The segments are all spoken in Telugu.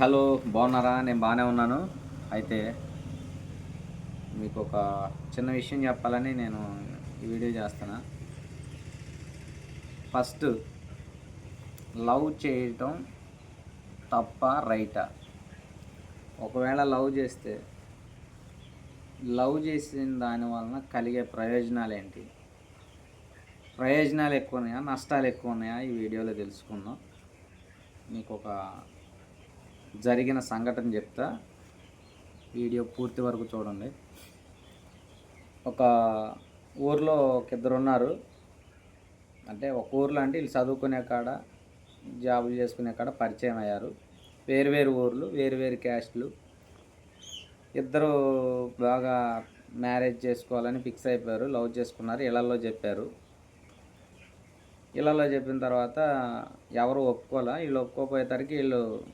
హలో బాగున్నారా? నేను బాగానే ఉన్నాను. అయితే మీకు ఒక చిన్న విషయం చెప్పాలని నేను ఈ వీడియో చేస్తున్నా. ఫస్ట్ లవ్ చేయటం తప్ప రైటా? ఒకవేళ లవ్ చేస్తే లవ్ చేసిన దాని వలన కలిగే ప్రయోజనాలు ఏంటి ప్రయోజనాలు ఎక్కువ ఉన్నాయా? నష్టాలు ఎక్కువ ఉన్నాయా? ఈ వీడియోలో తెలుసుకుందాం. మీకు ఒక జరిగిన సంఘటన చెప్తా. వీడియో పూర్తి వరకు చూడండి. ఒక ఊర్లో ఒక ఇద్దరు ఉన్నారు. అంటే ఒక ఊర్లో అంటే వీళ్ళు చదువుకునే కాడ జాబులు చేసుకునే కాడ పరిచయం అయ్యారు. వేరు వేరు ఊర్లు వేరు వేరు క్యాస్ట్లు. ఇద్దరు బాగా మ్యారేజ్ చేసుకోవాలని ఫిక్స్ అయిపోయారు. లవ్ చేసుకున్నారు. ఇళ్ళలో చెప్పారు. ఇళ్ళలో చెప్పిన తర్వాత ఎవరు ఒప్పుకోలే? వీళ్ళు ఒప్పుకోపోయేసరికి వీళ్ళు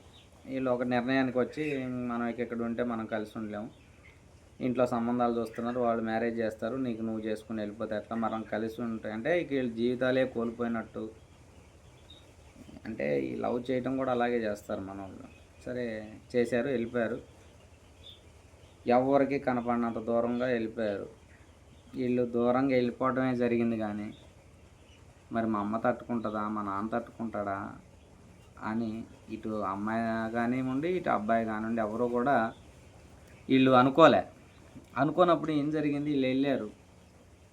వీళ్ళు ఒక నిర్ణయానికి వచ్చి మనం ఇక్కడ ఉంటే మనం కలిసి ఉండలేము. ఇంట్లో సంబంధాలు చూస్తున్నారు వాళ్ళు మ్యారేజ్ చేస్తారు నీకు నువ్వు చేసుకుని వెళ్ళిపోతే ఎట్లా? మనం కలిసి ఉంటాయి అంటే ఇక వీళ్ళ జీవితాలే కోల్పోయినట్టు. అంటే ఈ లవ్ చేయటం కూడా అలాగే చేస్తారు మన వాళ్ళు సరే చేశారు వెళ్ళిపోయారు. ఎవరికి కనపడినంత దూరంగా వెళ్ళిపోయారు. వీళ్ళు దూరంగా వెళ్ళిపోవడమే జరిగింది కానీ మరి మా అమ్మ తట్టుకుంటుందా? మా నాన్న తట్టుకుంటాడా? అని ఇటు అమ్మాయి కానివ్వండి ఇటు అబ్బాయి కానివ్వండి ఎవరు కూడా వీళ్ళు అనుకోలే. అనుకోనప్పుడు ఏం జరిగింది? వీళ్ళు వెళ్ళారు.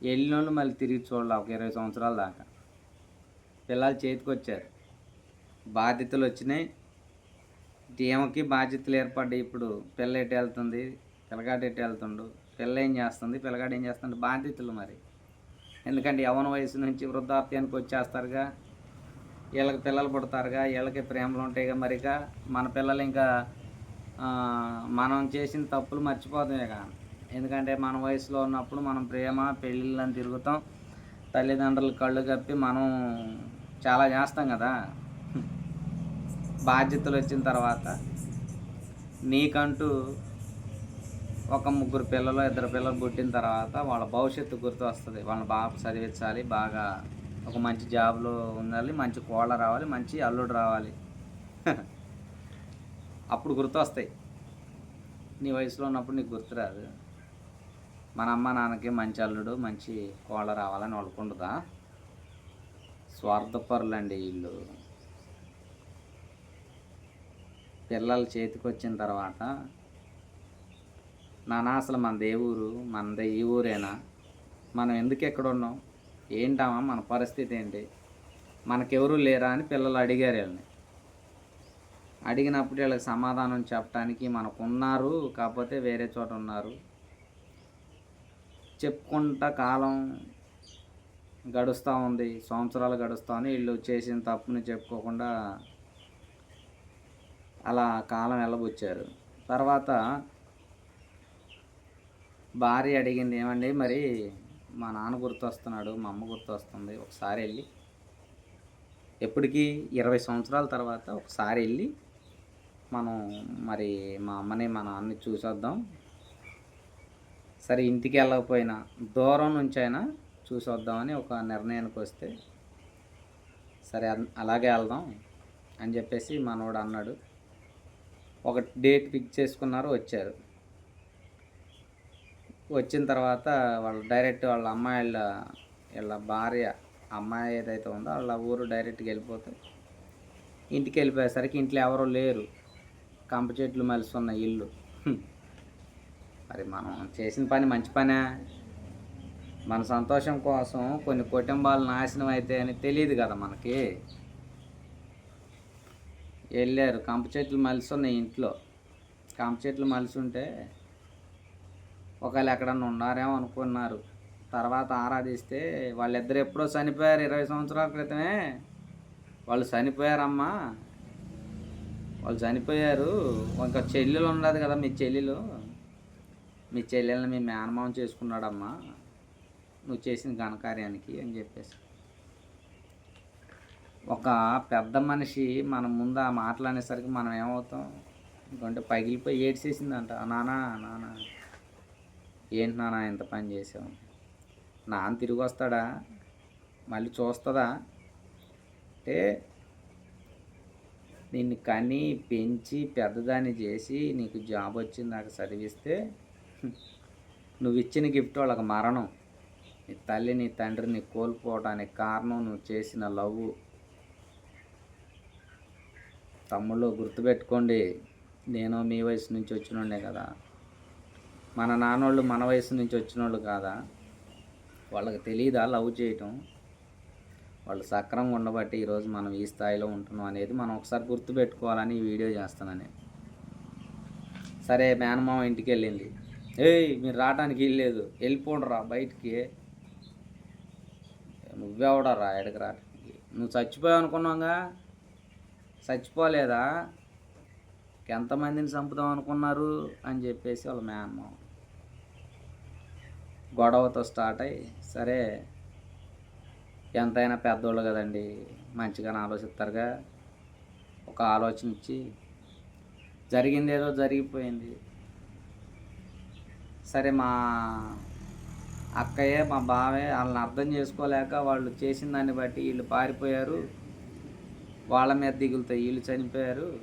వెళ్ళిన వాళ్ళు మళ్ళీ తిరిగి చూడాలి ఒక ఇరవై సంవత్సరాల దాకా. పిల్లలు చేతికి వచ్చారు. బాధ్యతలు వచ్చినాయి. ఈమెకి బాధ్యతలు ఏర్పడ్డాయి. ఇప్పుడు పిల్ల ఎటు వెళ్తుంది? పిల్లగాడు ఎటు వెళ్తుండు? పిల్ల ఏం చేస్తుంది? పిల్లగాడు ఏం చేస్తుంది బాధ్యతలు మరి. ఎందుకంటే యవన వయసు నుంచి వృద్ధాప్యానికి వచ్చేస్తారుగా. వీళ్ళకి పిల్లలు పుడతారుగా వీళ్ళకి ప్రేమలు ఉంటాయిగా మరిగా. మన పిల్లలు ఇంకా మనం చేసిన తప్పులు మర్చిపోతాయిగా. ఎందుకంటే మన వయసులో ఉన్నప్పుడు మనం ప్రేమ పెళ్ళిళ్ళని తిరుగుతాం. తల్లిదండ్రులు కళ్ళు కప్పి మనం చాలా చేస్తాం కదా. బాధ్యతలు వచ్చిన తర్వాత నీకంటూ ఒక ముగ్గురు పిల్లలు ఇద్దరు పిల్లలు పుట్టిన తర్వాత వాళ్ళ భవిష్యత్తు గుర్తు వస్తుంది వాళ్ళని బాగా చదివించాలి బాగా ఒక మంచి జాబ్లో ఉండాలి మంచి కోళ్ళ రావాలి మంచి అల్లుడు రావాలి. అప్పుడు గుర్తు వస్తాయి నీ వయసులో ఉన్నప్పుడు నీకు గుర్తురాదు. మన అమ్మ నాన్నకి మంచి అల్లుడు మంచి కోళ్ళ రావాలని వాళ్ళకుండదా? స్వార్థపరులండి వీళ్ళు. పిల్లలు చేతికి వచ్చిన తర్వాత నాన్న అసలు మనదే ఏ ఊరు మనదే ఈ ఊరేనా? మనం ఎందుకు ఎక్కడ ఉన్నాం ఏంటమ్మా మన పరిస్థితి ఏంటి? మనకెవరు లేరా అని పిల్లలు అడిగారు వీళ్ళని. అడిగినప్పుడు వీళ్ళకి సమాధానం చెప్పడానికి మనకు ఉన్నారు కాకపోతే వేరే చోట ఉన్నారు. చెప్పుకుంటా కాలం గడుస్తూ ఉంది సంవత్సరాలు గడుస్తూ ఉంది వీళ్ళు చేసిన తప్పుని చెప్పుకోకుండా అలా కాలం వెళ్ళబుచ్చారు. తర్వాత భార్య అడిగింది ఏమండి మరి మా నాన్న గుర్తు వస్తున్నాడు మా అమ్మ గుర్తు వస్తుంది ఒకసారి వెళ్ళి. ఎప్పటికీ ఇరవై సంవత్సరాల తర్వాత ఒకసారి వెళ్ళి మనం మరి మా అమ్మని మా నాన్నని చూసొద్దాం. సరే ఇంటికి వెళ్ళకపోయినా దూరం నుంచి అయినా చూసొద్దామని ఒక నిర్ణయానికి వస్తే సరే అలాగే వెళ్దాం అని చెప్పేసి మనోడు అన్నాడు. ఒక డేట్ ఫిక్స్ చేసుకున్నారు వచ్చారు. వచ్చిన తర్వాత వాళ్ళు డైరెక్ట్ వాళ్ళ అమ్మాయి వాళ్ళ వీళ్ళ భార్య అమ్మాయి ఏదైతే ఉందో వాళ్ళ ఊరు డైరెక్ట్గా వెళ్ళిపోతే ఇంటికి వెళ్ళిపోయేసరికి ఇంట్లో ఎవరూ లేరు. కంప చెట్లు మలిసి ఇల్లు. మరి మనం చేసిన పని మంచి పనే. మన సంతోషం కోసం కొన్ని కుటుంబాలు నాశనం అయితే అని తెలియదు కదా మనకి. వెళ్ళారు. కంప చెట్లు మలిసి ఉన్నాయి ఇంట్లో. కంప చెట్లు మలుసుంటే ఉంటే ఒకవేళ ఎక్కడన్నా ఉన్నారేమో అనుకున్నారు. తర్వాత ఆరాధిస్తే వాళ్ళిద్దరు ఎప్పుడో చనిపోయారు ఇరవై సంవత్సరాల క్రితమే. వాళ్ళు చనిపోయారమ్మా. వాళ్ళు చనిపోయారు. ఇంకా చెల్లెలు ఉండదు కదా మీ చెల్లెలు. మీ చెల్లెల్ని మీ మేనమావం చేసుకున్నాడమ్మా. నువ్వు చేసిన ఘనకార్యానికి అని చెప్పేసి. ఒక పెద్ద మనిషి మన ముందు ఆ మాట్లాడేసరికి మనం ఏమవుతాం? ఇంకంటే పగిలిపోయి ఏడ్చేసిందంట. నానా నానా. ఏంటి నాన్న ఇంత పని చేసావు? నాన్న తిరిగి వస్తాడా? మళ్ళీ చూస్తుందా? అంటే నిన్ను కని పెంచి పెద్దదాన్ని చేసి నీకు జాబ్ వచ్చింది నాకు చదివిస్తే నువ్వు ఇచ్చిన గిఫ్ట్ వాళ్ళకి మరణం. నీ తల్లి నీ తండ్రిని కోల్పోవడానికి కారణం నువ్వు చేసిన లవ్ తమ్ముళ్ళు గుర్తుపెట్టుకోండి నేను మీ వయసు నుంచి వచ్చినండే కదా. మన నాన్నోళ్ళు మన వయసు నుంచి వచ్చినోళ్ళు కాదా? వాళ్ళకి తెలియదా లవ్ చేయటం? వాళ్ళు సక్రంగా ఉండబట్టి ఈరోజు మనం ఈ స్థాయిలో ఉంటున్నాం అనేది మనం ఒకసారి గుర్తుపెట్టుకోవాలని ఈ వీడియో చేస్తానని సరే మేనమామ ఇంటికి వెళ్ళింది. ఏయ్ మీరు రావడానికి వెళ్ళలేదు వెళ్ళిపోండిరా బయటికి. నువ్వెవడరా ఎడకి రావడానికి నువ్వు చచ్చిపోయావు అనుకున్నావుగా? చచ్చిపోలేదా? ఎంతమందిని చంపుదాం అనుకున్నారు? అని చెప్పేసి వాళ్ళ మేనమామ. గొడవతో స్టార్ట్ అయ్యి సరే ఎంతైనా పెద్దోళ్ళు కదండి మంచిగానే ఆలోచిస్తారుగా. ఒక ఆలోచన ఇచ్చి జరిగింది ఏదో జరిగిపోయింది. సరే మా అక్కయ్య మా బావే వాళ్ళని అర్థం చేసుకోలేక వాళ్ళు చేసిన దాన్ని బట్టి వీళ్ళు పారిపోయారు. వాళ్ళ మీద దిగులుతాయి వీళ్ళు చనిపోయారు.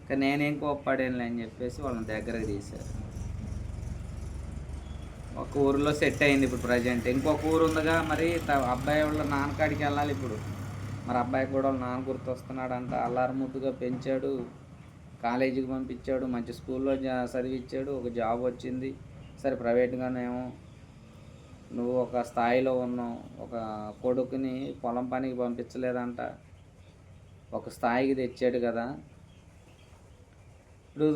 ఇంకా నేనేం కోప్పడేనులే అని చెప్పేసి వాళ్ళని దగ్గరకు తీశారు. ఒక ఊరిలో సెట్ అయింది ఇప్పుడు ప్రజెంట్ ఇంకొక ఊరు ఉందిగా మరి త- అబ్బాయి వాళ్ళ నాన్నకాడికి వెళ్ళాలి ఇప్పుడు. మరి అబ్బాయి కూడా వాళ్ళ నాన్న గుర్తొస్తున్నాడంట అల్లారు ముద్దుగా పెంచాడు కాలేజీకి పంపించాడు మంచి స్కూల్లో జా- చదివించాడు ఒక జాబ్ వచ్చింది. సరే ప్రైవేట్గానేమో నువ్వు ఒక స్థాయిలో ఉన్నావు ఒక కొడుకుని పొలం పనికి పంపించలేదంట ఒక స్థాయికి తెచ్చాడు కదా. ఇప్పుడు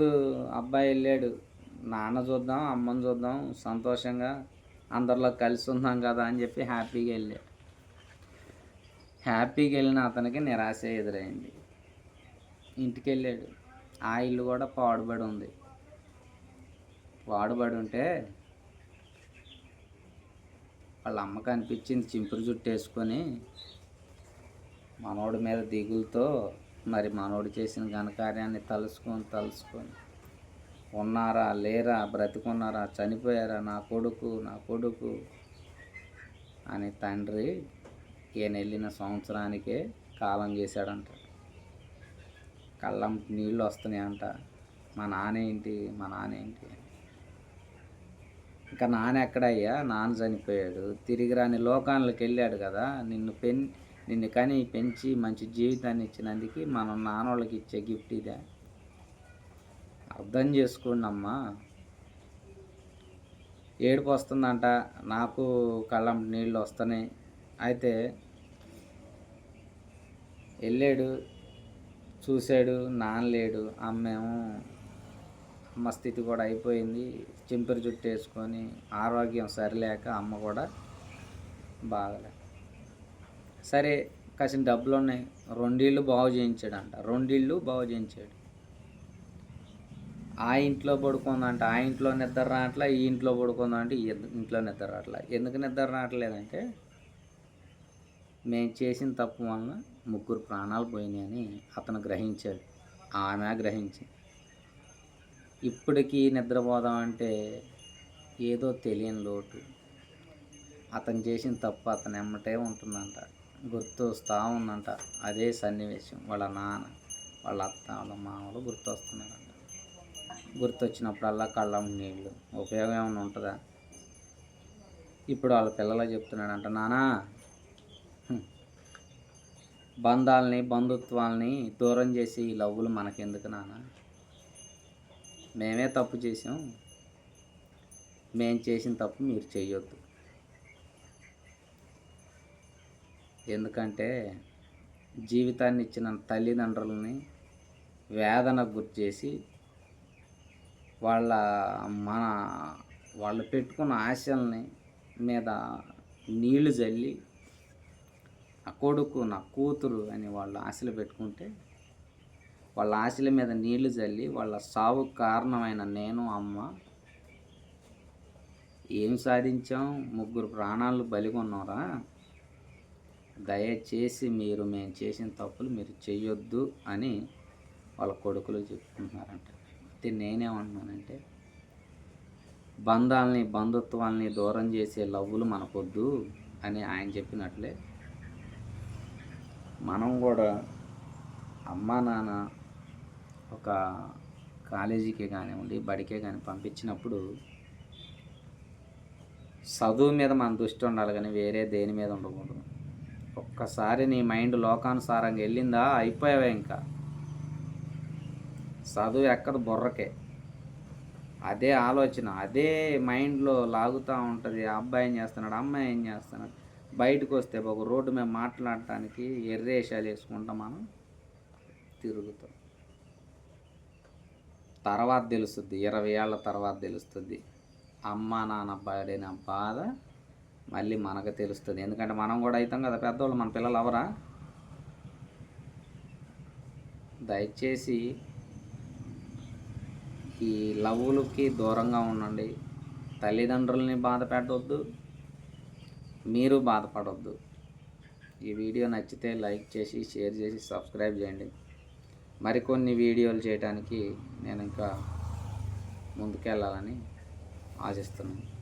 అబ్బాయి వెళ్ళాడు నాన్న చూద్దాం అమ్మని చూద్దాం సంతోషంగా అందరిలో కలిసి ఉందాం కదా అని చెప్పి హ్యాపీగా వెళ్ళాడు హ్యాపీగా వెళ్ళిన అతనికి నిరాశ ఎదురైంది. ఇంటికి వెళ్ళాడు. ఆ ఇల్లు కూడా పాడుబడి ఉంది. పాడుబడి ఉంటే వాళ్ళ అమ్మ కనిపించింది చింపురు జుట్టు వేసుకొని మనోడి మీద దిగులతో మరి మనోడు చేసిన ఘనకార్యాన్ని తలుసుకొని తలుసుకొని. ఉన్నారా? లేరా? బ్రతికున్నారా? చనిపోయారా? నా కొడుకు నా కొడుకు అని తండ్రి ఈయన వెళ్ళిన సంవత్సరానికే కాలం చేశాడంట. కళ్ళం నీళ్ళు వస్తున్నాయంట. మా నాన్న ఏంటి? మా నాన్న ఏంటి? ఇంకా నాన్న ఎక్కడయ్యా? నాన్న చనిపోయాడు. తిరిగి రాని లోకాలకు వెళ్ళాడు కదా. నిన్ను పెన్ నిన్ను కని పెంచి మంచి జీవితాన్ని ఇచ్చినందుకు మనం నాన్నోళ్ళకి ఇచ్చే గిఫ్ట్ ఇదే. అర్థం చేసుకోండి అమ్మా ఏడుపు వస్తుందంట నాకు కళ్ళం నీళ్ళు వస్తున్నాయి అయితే వెళ్ళాడు చూశాడు నాన్న లేడు అమ్మేమో అమ్మ స్థితి కూడా అయిపోయింది. చింపిరి జుట్టు వేసుకొని ఆరోగ్యం సరిలేక అమ్మ కూడా బాగలే. సరే కాసిన డబ్బులు ఉన్నాయి రెండిళ్ళు బాగు చేయించాడంట. రెండిళ్ళు బాగు చేయించాడు. ఆ ఇంట్లో పడుకుందంట ఆ ఇంట్లో నిద్ర రావట్లే ఈ ఇంట్లో పడుకుందంటే ఈ ఇంట్లో నిద్ర రావట్లే. ఎందుకు నిద్ర రావట్లేదంటే మేము చేసిన తప్పు వలన ముగ్గురు ప్రాణాలు పోయినాయని అతను గ్రహించాడు. ఆమె గ్రహించింది. ఇప్పటికీ నిద్రపోదామంటే ఏదో తెలియని లోటు. అతను చేసిన తప్పు అతను ఎమ్మటే ఉంటుందంట. గుర్తు వస్తూ ఉందంట. అదే సన్నివేశం. వాళ్ళ నాన్న వాళ్ళ అత్త వాళ్ళ మామలు గుర్తు వస్తున్నారంట గుర్తొచ్చినప్పుడల్లా కళ్ళం నీళ్ళు ఉపయోగం ఏమైనా ఉంటుందా? ఇప్పుడు వాళ్ళ పిల్లలు చెప్తున్నాడంట నానా బంధాలని బంధుత్వాలని దూరం చేసి ఈ లవ్వులు మనకెందుకు నాన్న మేమే తప్పు చేసాం మేము చేసిన తప్పు మీరు చేయొద్దు ఎందుకంటే జీవితాన్ని ఇచ్చిన తల్లిదండ్రులని వేదనకు గుర్తు చేసి వాళ్ళ మన వాళ్ళు పెట్టుకున్న ఆశల్ని మీద నీళ్ళు చల్లి నా కొడుకు నా కూతురు అని వాళ్ళు ఆశలు పెట్టుకుంటే వాళ్ళ ఆశల మీద నీళ్ళు చల్లి వాళ్ళ సావుకు కారణమైన నేను అమ్మ ఏం సాధించాం? ముగ్గురు ప్రాణాలు బలిగొన్నారా? దయచేసి మీరు మేము చేసిన తప్పులు మీరు చెయ్యొద్దు అని వాళ్ళ కొడుకులు చెప్తున్నారంట అయితే నేనేమంటున్నానంటే బంధాలని బంధుత్వాల్ని దూరం చేసే లవ్వులు మనకొద్దు అని ఆయన చెప్పినట్లే. మనం కూడా అమ్మా నాన్న ఒక కాలేజీకి కానివ్వండి బడికే కానీ పంపించినప్పుడు చదువు మీద మన దృష్టి ఉండాలి కానీ వేరే దేని మీద ఉండకూడదు. ఒక్కసారి నీ మైండ్ లోకానుసారంగా వెళ్ళిందా? అయిపోయావే ఇంకా? చదువు ఎక్కదు బుర్రకే. అదే ఆలోచన అదే మైండ్లో లాగుతూ ఉంటుంది. ఆ అబ్బాయి ఏం చేస్తున్నాడు అమ్మాయి ఏం చేస్తున్నాడు? బయటకు వస్తే ఒక రోడ్డు మీద మాట్లాడటానికి ఎర్రేషాలు వేసుకుంటాం మనం తిరుగుతాం. తర్వాత తెలుస్తుంది ఇరవై ఏళ్ళ తర్వాత తెలుస్తుంది. అమ్మ నాన్న పడిన బాధ మళ్ళీ మనకు తెలుస్తుంది. ఎందుకంటే మనం కూడా అవుతాం కదా పెద్దవాళ్ళు మన పిల్లలు అవరా దయచేసి ఈ లవ్వులకి దూరంగా ఉండండి. తల్లిదండ్రులని బాధ పెట్టవద్దు మీరు బాధపడవద్దు ఈ వీడియో నచ్చితే లైక్ చేసి షేర్ చేసి సబ్స్క్రైబ్ చేయండి. మరికొన్ని వీడియోలు చేయడానికి నేను ఇంకా ముందుకెళ్ళాలని ఆశిస్తున్నాను.